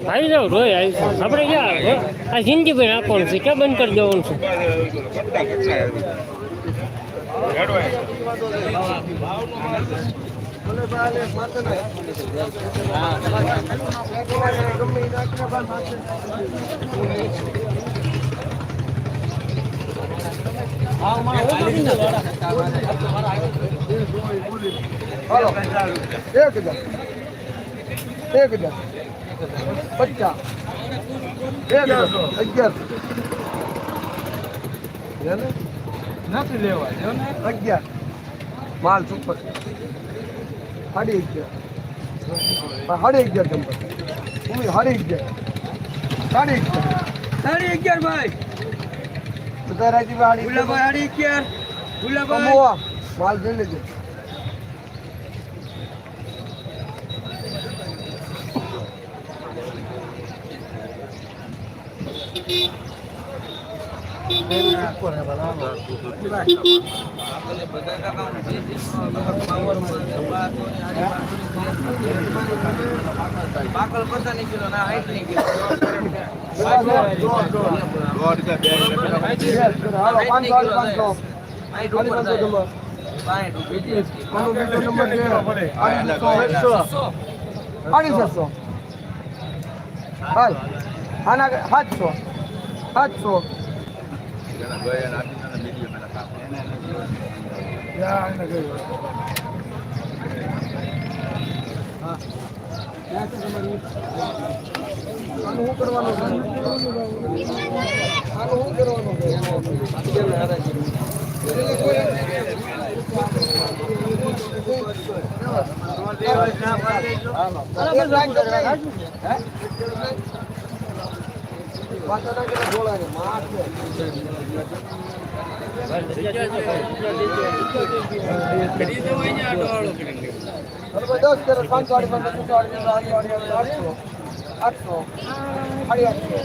આવી જાવ રોય આવી જાવ આપણે ક્યાં આ જિંદગી ભાઈ આપવાનું છે ક્યાં બંધ કરી દેવાનું છે હાલો એક હજાર એક હજાર પચાસ હજાર નથી લેવા જો ને અગિયાર માલ સુપર સાડી અગિયાર સાડી અગિયાર નંબર ઉમી સાડી અગિયાર સાડી અગિયાર સાડી અગિયાર ભાઈ બધા રાજી સાડી અગિયાર કમોવા માલ જોઈ લેજો પાકલ પચાસ કિલો ના હાઈટની કિલો છસો હાલ આના સાતસો સાતસો. શું કરવાનું શું કરવાનું દસ કરે, પાંચસો, આઠસો, આઠસો, સાડી આઠસો,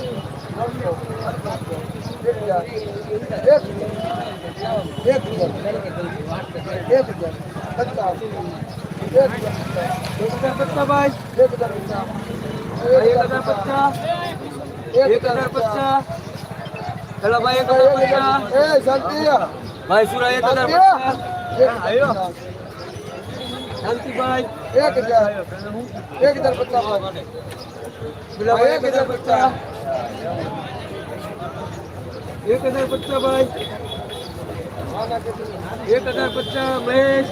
નવસો, એક હજાર, એક હજાર, પચાસ, એક હજાર પચાસ, એક હજાર પચાસ, એક હજાર પચાસ એક હજાર પચાસ. પેલા ભાઈ એક હજાર પચાસ. ભાઈ સુરા એક હજાર પચાસ. શાંતિભાઈ. એક હજાર. એક હજાર પચાસ ભાઈ. ગુલાભાઈ એક હજાર પચાસ. એક હજાર પચાસ ભાઈ. એક હજાર પચાસ મહેશ.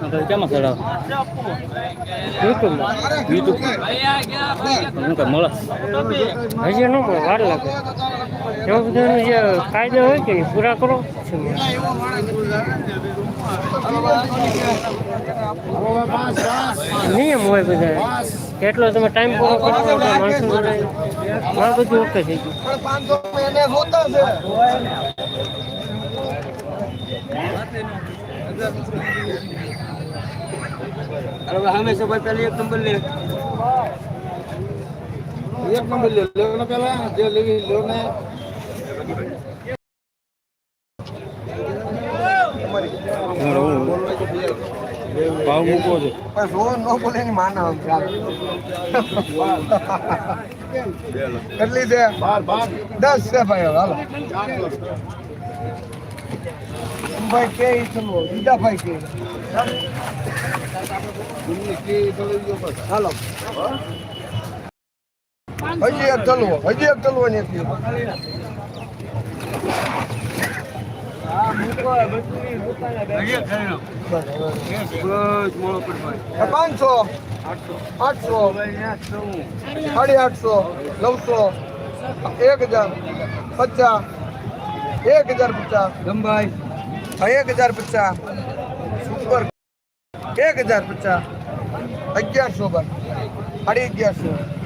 કેમાં ચડાવ યુટ્યુબ યુટ્યુબ હું કે મળે. હજી ન મળે વાર લાગે. એવા બધાનો જે કાયદો હોય કે એ પૂરા કરો? નિયમ હોય બધા કેટલો તમે ટાઈમ પૂરો કરો એટલે માણસો જોડે આ બધું ઓકે થઈ ગયું પણ પાંચસો એને હોતા છે હવે હંમેશા ભાઈ પહેલી એક નંબર લે એક નંબર લે લેવો ને પેલા જે લેવી લેવો ને ભાવ મૂકવો છે પણ રો નો બોલે ની માના આમ ચાલ કેટલી છે દસ છે ભાઈ હવે હાલો ભાઈ કે ચલો બીજા ભાઈ કે. હાલો. હજી એક ચલવો હજી એક ચલવો ને પાંચસો, આઠસો, સાડી આઠસો, નવસો, એક હજાર પચાસ, એક હજાર પચાસ. ગમભાઈ એક હજાર પચાસ. સુપર. એક હજાર પચાસ. અગિયારસો બસ સાડી અગિયારસો.